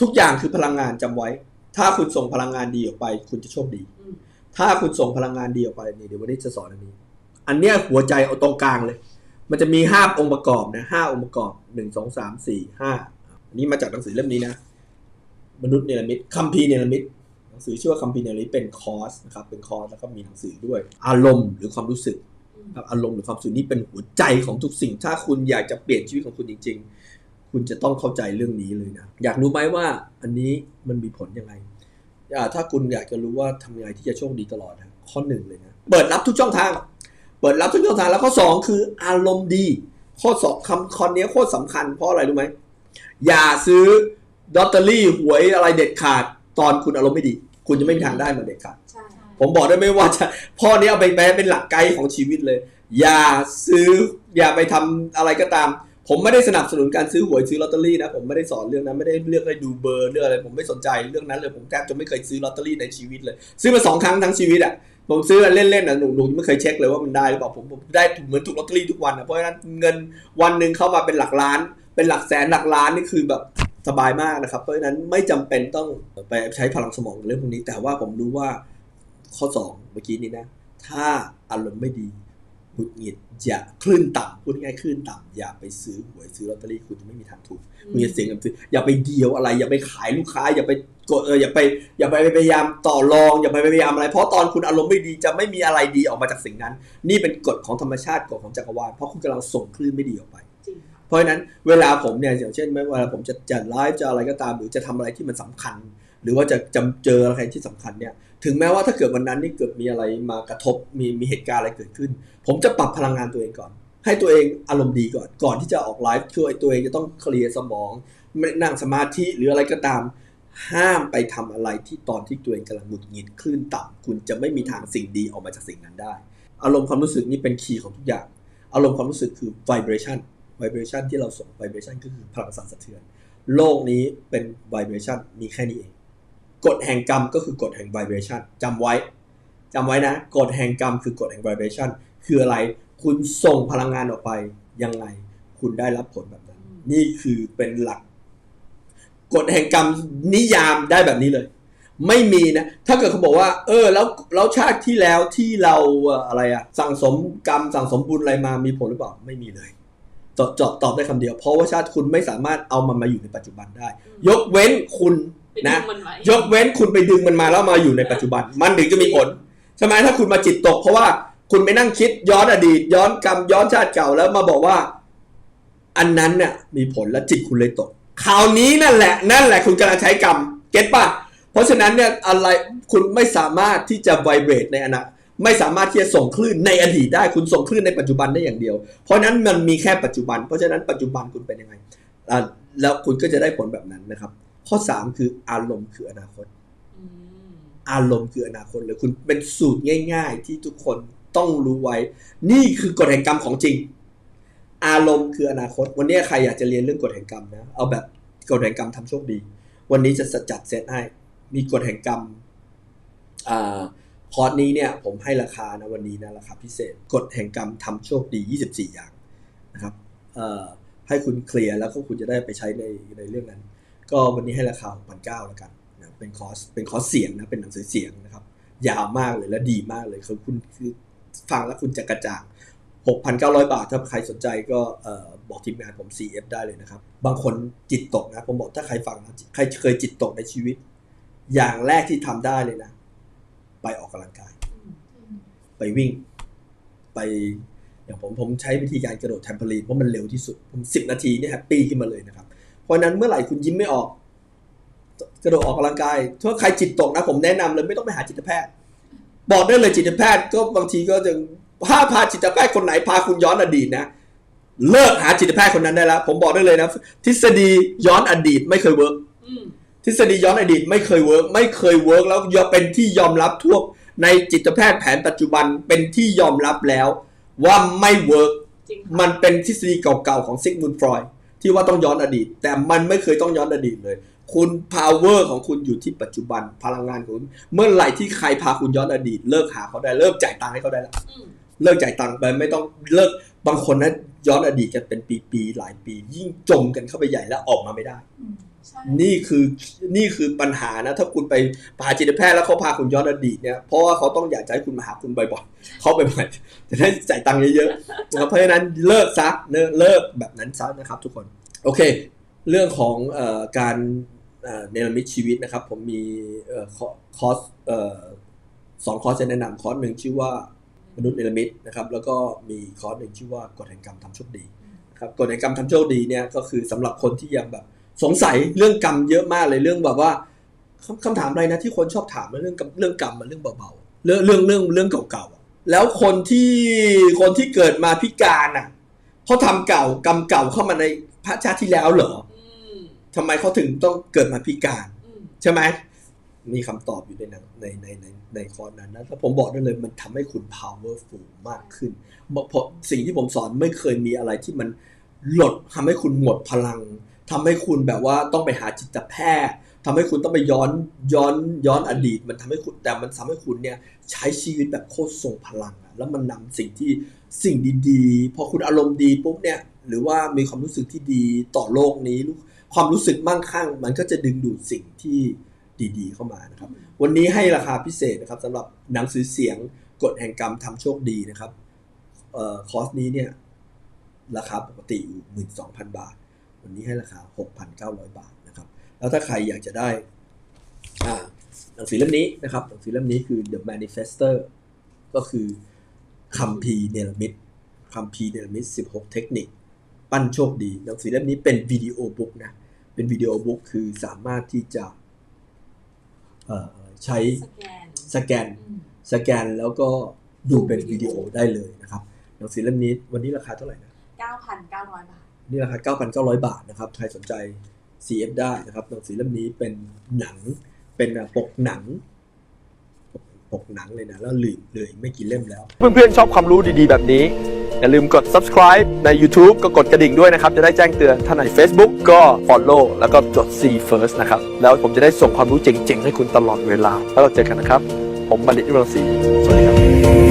ทุกอย่างคือพลังงานจำไว้ ถ้าคุณส่งพลังงานดีออกไป คุณจะโชคดีอืมถ้าคุณส่งพลังงานดีออกไปนี่เดี๋ยววันนี้จะสอนอันนี้ อันเนี้ยหัวใจเอาตรงกลางเลย มันจะมีห้าองค์ประกอบนะห้าองค์ประกอบหนึ่งสองสามสี่ห้าอันนี้มาจากหนังสือเล่มนี้นะ มนุษย์เนรมิตคัมภีร์เนรมิตหนังสือชื่อว่าคัมภีร์เนรมิตเป็นคอร์สนะครับเป็นคอร์สแล้วก็มีหนังสือด้วย อารมณ์หรือความรู้สึกอืมครับอารมณ์หรือความรู้สึกนี่เป็นหัวใจของทุกสิ่ง ถ้าคุณอยากจะเปลี่ยนชีวิตของคุณจริงๆ คุณจะต้องเข้าใจเรื่องนี้เลยนะ อยากรู้ไหมว่าอันนี้มันมีผลยังไงอ่าถ้าคุณอยากจะรู้ว่าทำยังไงที่จะโชคดีตลอดนะข้อหนึ่งเลยนะ เปิดรับทุกช่องทาง เปิดรับทุกช่องทางแล้วข้อสองคืออารมณ์ดี ข้อสองคำคอนนี้โคตรสำคัญเพราะอะไรรู้ไหม อย่าซื้อลอตเตอรี่หวยอะไรเด็ดขาด ตอนคุณอารมณ์ไม่ดี คุณจะไม่มีทางได้มาเด็ดขาดใช่ผมบอกได้ไหมว่าจะพ่อนี้เอาไปแปลเป็นหลักไกด์ของชีวิตเลย อย่าซื้ออย่าไปทำอะไรก็ตาม ผมไม่ได้สนับสนุนการซื้อหวยซื้อลอตเตอรี่นะผมไม่ได้สอนเรื่องนั้นไม่ได้เลือกให้ดูเบอร์เรื่องอะไรผมไม่สนใจเรื่องนั้นเลยผมแทบจะไม่เคยซื้อลอตเตอรี่ในชีวิตเลย ซื้อมาสองครั้งทั้งชีวิตอะผมซื้อเล่นๆนะหนูหนูไม่เคยเช็คเลยว่ามันได้หรือเปล่าผมผมได้เหมือนถูกลอตเตอรี่ทุกวันนะเพราะฉะนั้นเงินวันหนึ่งเข้ามาเป็นหลักล้าน เป็นหลักแสนหลักล้านนี่คือแบบสบายมากนะครับ เพราะฉะนั้นไม่จำเป็นต้องไปใช้พลังสมองเรื่องพวกนี้ แต่ว่าผมรู้ว่าข้อสองเมื่อกี้นี้นะ ถ้าอารมณ์ไม่ดี หงุดหงิดอย่าคลื่นต่ำพูดง่ายๆคลื่นต่ำอย่าไปซื้อหวยซื้อลอตเตอรี่คุณจะไม่มีทางถูกคุณจะเสียเงินซื้ออย่าไปเดียวอะไร อย่าไปขายลูกค้า อย่าไปกดเอออย่าไป อย่าไปพยายามต่อรอง อย่าไปพยายามอะไร เพราะตอนคุณอารมณ์ไม่ดีจะไม่มีอะไรดีออกมาจากสิ่งนั้น นี่เป็นกฎของธรรมชาติกฎของจักรวาลเพราะคุณกำลังส่งคลื่นไม่ดีออกไปจริงค่ะเพราะฉะนั้นเวลาผมเนี่ยอย่างเช่นไม่ว่าผมจะจะไลฟ์จะอะไรก็ตาม หรือจะทำอะไรที่มันสำคัญ หรือว่าจะจำเจออะไรที่สำคัญเนี่ย ถึงแม้ว่าถ้าเกิดวันนั้นนี่เกิดมีอะไรมากระทบมีมีเหตุการณ์อะไรเกิดขึ้น ผมจะปรับพลังงานตัวเองก่อน ให้ตัวเองอารมณ์ดีก่อนก่อนที่จะออกไลฟ์ช่วยตัวเองจะต้องเคลียร์สมองไม่นั่งสมาธิหรืออะไรก็ตาม ห้ามไปทำอะไรที่ตอนที่ตัวเองกำลังหงุดหงิดคลื่นต่ำคุณจะไม่มีทางสิ่งดีออกมาจากสิ่งนั้นได้ อารมณ์ความรู้สึกนี่เป็นคีย์ของทุกอย่าง อารมณ์ความรู้สึกคือ vibration vibration ที่เราส่ง vibration ก็คือพลังสั่นสะเทือน โลกนี้เป็น vibration มีแค่นี้เอง กฎแห่งกรรมก็คือกฎแห่ง vibration จำไว้จำไว้นะกฎแห่งกรรมคือกฎแห่ง vibration คืออะไร คุณส่งพลังงานออกไปยังไง คุณได้รับผลแบบนั้น นี่คือเป็นหลักกฎแห่งกรรมนิยามได้แบบนี้เลย ไม่มีนะ ถ้าเกิดเขาบอกว่า เออ แล้วแล้วชาติที่แล้วที่เราอะไรอะสั่งสมกรรมสั่งสมบุญอะไรมามีผลหรือเปล่าไม่มีเลยตอบตอบได้คำเดียว เพราะว่าชาติคุณไม่สามารถเอามันมาอยู่ในปัจจุบันได้ ยกเว้นคุณ นะงมันไว้ยกเว้นคุณไปดึงมันมาแล้วมาอยู่ในปัจจุบัน มันถึงจะมีผลใช่ไหมถ้าคุณมาจิตตก เพราะว่าคุณไปนั่งคิดย้อนอดีต ย้อนกรรมย้อนชาติเก่าแล้วมาบอกว่า อันนั้นเนี่ยมีผลแล้วจิตคุณเลยตกคราวนี้นั่นแหละ นั่นแหละคุณกำลังใช้กรรมเก็ตป่ะเพราะฉะนั้นเนี่ยอะไรคุณไม่สามารถที่จะไวเบรตในอนาคตไม่สามารถที่จะส่งคลื่นในอดีตได้คุณส่งคลื่นในปัจจุบันได้อย่างเดียว เพราะฉะนั้นมันมีแค่ปัจจุบัน เพราะฉะนั้นปัจจุบันคุณเป็นยังไงอ่าแล้วคุณก็จะได้ผลแบบนั้นนะครับ ข้อสามคืออารมณ์คืออนาคตอืมอารมณ์คืออนาคตเลยคุณเป็นสูตรง่าย ๆ ที่ทุกคนต้องรู้ไว้ นี่คือกฎแห่งกรรมของจริง อารมณ์คืออนาคต วันนี้ใครอยากจะเรียนเรื่องกฎแห่งกรรมนะ เอาแบบกฎแห่งกรรมทำโชคดี วันนี้จะจัดเซตให้ มีกฎแห่งกรรมอ่าคอร์สนี้เนี่ยผมให้ราคานะวันนี้นะราคาพิเศษกฎแห่งกรรมทำโชคดี 24 อย่างนะครับเอ่อให้คุณเคลียร์แล้วก็คุณจะได้ไปใช้ในในเรื่องนั้น ก็วันนี้ให้ราคา6,900แล้วกันนะเป็นคอร์สเป็นคอร์สเสียงนะเป็นหนังสือเสียงนะครับ ยาวมากเลยและดีมากเลยคือคุณคือฟังแล้วคุณจะกระจ่าง 6,900 บาท ถ้าใครสนใจก็บอกทีมงานผม CF ได้เลยนะครับ บางคนจิตตกนะ ผมบอกถ้าใครฟังนะใครเคยจิตตกในชีวิต อย่างแรกที่ทำได้เลยนะ ไปออกกำลังกาย ไปวิ่ง ไป อย่างผมผมใช้วิธีการกระโดดแทมเปอรีนเพราะมันเร็วที่สุด ผมสิบนาทีเนี่ยแฮปปี้ขึ้นมาเลยนะครับ เพราะฉะนั้นเมื่อไหร่คุณยิ้มไม่ออก กระโดดออกกำลังกายถ้าใครจิตตกนะ ผมแนะนำเลยไม่ต้องไปหาจิตแพทย์ บอกได้เลยจิตแพทย์ก็บางทีก็จะถ้าพาจิตแพทย์คนไหนพาคุณย้อนอดีตนะเลิกหาจิตแพทย์คนนั้นได้แล้ว ผมบอกได้เลยนะ ทฤษฎีย้อนอดีตไม่เคยเวิร์กอืมทฤษฎีย้อนอดีตไม่เคยเวิร์กไม่เคยเวิร์กแล้วยอมเป็นที่ยอมรับทั่วในจิตแพทย์แผนปัจจุบันเป็นที่ยอมรับแล้ว ว่าไม่เวิร์กจริงค่ะมันเป็นทฤษฎีเก่าๆของซิกมุนฟรอยด์ ที่ว่าต้องย้อนอดีต แต่มันไม่เคยต้องย้อนอดีตเลย คุณ power ของคุณอยู่ที่ปัจจุบันพลังงานของคุณเมื่อไหร่ที่ใครพาคุณย้อนอดีต เลิกหาเขาได้เลิกจ่ายตังค์ให้เขาได้แล้วอืมเลิกจ่ายตังค์ไปไม่ต้องเลิกบางคนนะย้อนอดีตกันเป็นปีๆหลายปี ยิ่งจมกันเข้าไปใหญ่แล้วออกมาไม่ได้ใช่ นี่คือนี่คือปัญหานะ ถ้าคุณไปหาจิตแพทย์แล้วเขาพาคุณย้อนอดีตเนี่ยเพราะว่าเขาต้องอยากจะให้คุณมาหาคุณบ่อยๆเขาบ่อยๆจะได้จ่ายตังค์เยอะๆนะครับเพราะฉะนั้นเลิกซะเลิกเลิกแบบนั้นซะนะครับ ทุกคนโอเค เรื่องของอการเนรมิตชีวิตนะครับ ผมมีออคอร์สออสองคอร์สจะแนะนำคอร์สหนึ่งชื่อว่ามนุษย์เนรมิตนะครับแล้วก็มีคอร์สหนึ่งชื่อว่ากฎแห่งกรรมทำโชคดีครับกฎแห่งกรรมทำโชคดีเนี่ยก็คือสำหรับคนที่ยังแบบ สงสัยเรื่องกรรมเยอะมากเลยเรื่องแบบว่าคำถามอะไรนะที่คนชอบถามเรื่องกรรมเรื่องกรรมมันเรื่องเบาๆเรื่องเรื่องเรื่องเรื่องเก่าๆแล้วคนที่คนที่เกิดมาพิการอะเพราะทำเก่ากรรมเก่าเข้ามาในพระชาติที่แล้วเหรออืมทำไมเขาถึงต้องเกิดมาพิการใช่ไหมมีคำตอบอยู่ในหนังในในในในคอร์สนั้นนะแล้วผมบอกได้เลยมันทำให้คุณ powerful มากขึ้นเพราะสิ่งที่ผมสอนไม่เคยมีอะไรที่มันหลดทำให้คุณหมดพลัง ทำให้คุณแบบว่าต้องไปหาจิตแพทย์ทำให้คุณต้องไปย้อนย้อนย้อนอดีต มันทำให้คุณแต่มันทำให้คุณเนี่ยใช้ชีวิตแบบโคตรทรงพลังอะแล้วมันนำสิ่งที่สิ่งดีๆ พอคุณอารมณ์ดีปุ๊บเนี่ยหรือว่ามีความรู้สึกที่ดีต่อโลกนี้ ความรู้สึกมั่งคั่ง มันก็จะดึงดูดสิ่งที่ดีๆ เข้ามานะครับ วันนี้ให้ราคาพิเศษนะครับสำหรับหนังสือเสียงกฎแห่งกรรมทำโชคดีนะครับออคอร์สนี้เนี่ยราคาปกติอยู่หมื่นสองพันบาท วันนี้ให้ราคาหกพันเก้าร้อยบาทนะครับแล้วถ้าใครอยากจะได้อ่าหนังสือเล่มนี้นะครับหนังสือเล่มนี้คือ The Manifester ก็คือคัมภีร์เนรมิตคัมภีร์เนรมิต16 เทคนิค ปั้นโชคดี หนังสือเล่มนี้เป็นวิดีโอบุ๊กนะ เป็นวิดีโอบุ๊กคือสามารถที่จะเอ่อใช้สแกนสแกนอืมสแกนแล้วก็ดูเป็นวิดีโอได้เลยนะครับ หนังสือเล่มนี้วันนี้ราคาเท่าไหร่นะ 9,900 บาท นี่ราคา 9,900 บาทนะครับ ใครสนใจ CF ได้นะครับหนังสือเล่มนี้เป็นหนัง เป็นปกหนังปกปกหนังเลยนะ แล้วลืมเลยไม่กี่เล่มแล้ว เพื่อนๆ ชอบความรู้ดีๆ แบบนี้ อย่าลืมกด subscribe ใน YouTube ก็กดกระดิ่งด้วยนะครับ จะได้แจ้งเตือนถ้าใน Facebook ก็ follow แล้วก็จด see first นะครับ แล้วผมจะได้ส่งความรู้เจ๋งๆ ให้คุณตลอดเวลา แล้วเราเจอกันนะครับ ผมบัณฑิตวิรังศรีสวัสดีครับ